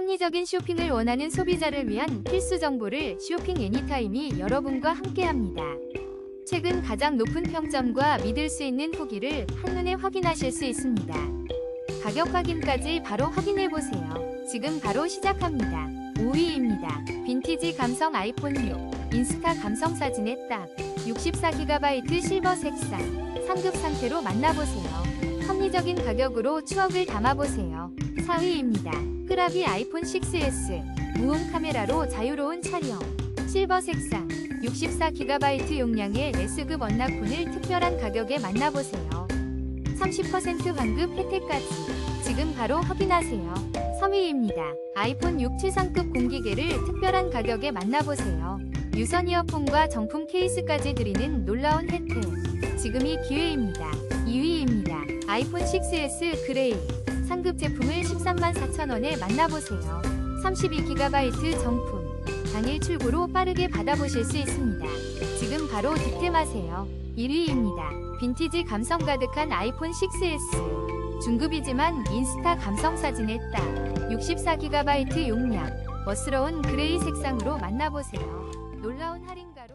합리적인 쇼핑을 원하는 소비자를 위한 필수 정보를 쇼핑 애니타임이 여러분과 함께합니다. 최근 가장 높은 평점과 믿을 수 있는 후기를 한눈에 확인하실 수 있습니다. 가격 확인까지 바로 확인해 보세요. 지금 바로 시작합니다. 5위입니다. 빈티지 감성 아이폰 6 인스타 감성 사진에 딱 64GB 실버 색상 상급 상태로 만나보세요. 합리적인 가격으로 추억을 담아보세요. 4위입니다. 끄라비 아이폰 6s 무음 카메라로 자유로운 촬영 실버 색상 64GB 용량의 S급 원나콘을 특별한 가격에 만나보세요. 30% 환급 혜택까지 지금 바로 확인하세요. 3위입니다. 아이폰 6 최상급 공기계를 특별한 가격에 만나보세요. 유선 이어폰과 정품 케이스까지 드리는 놀라운 혜택. 지금이 기회입니다. 2위입니다. 아이폰 6s 그레이 상급 제품을 13만 4천원에 만나보세요. 32GB 정품. 당일 출고로 빠르게 받아보실 수 있습니다. 지금 바로 득템하세요. 1위입니다. 빈티지 감성 가득한 아이폰 6s. 중급이지만 인스타 감성 사진에 딱 64GB 용량. 멋스러운 그레이 색상으로 만나보세요. 놀라운 할인가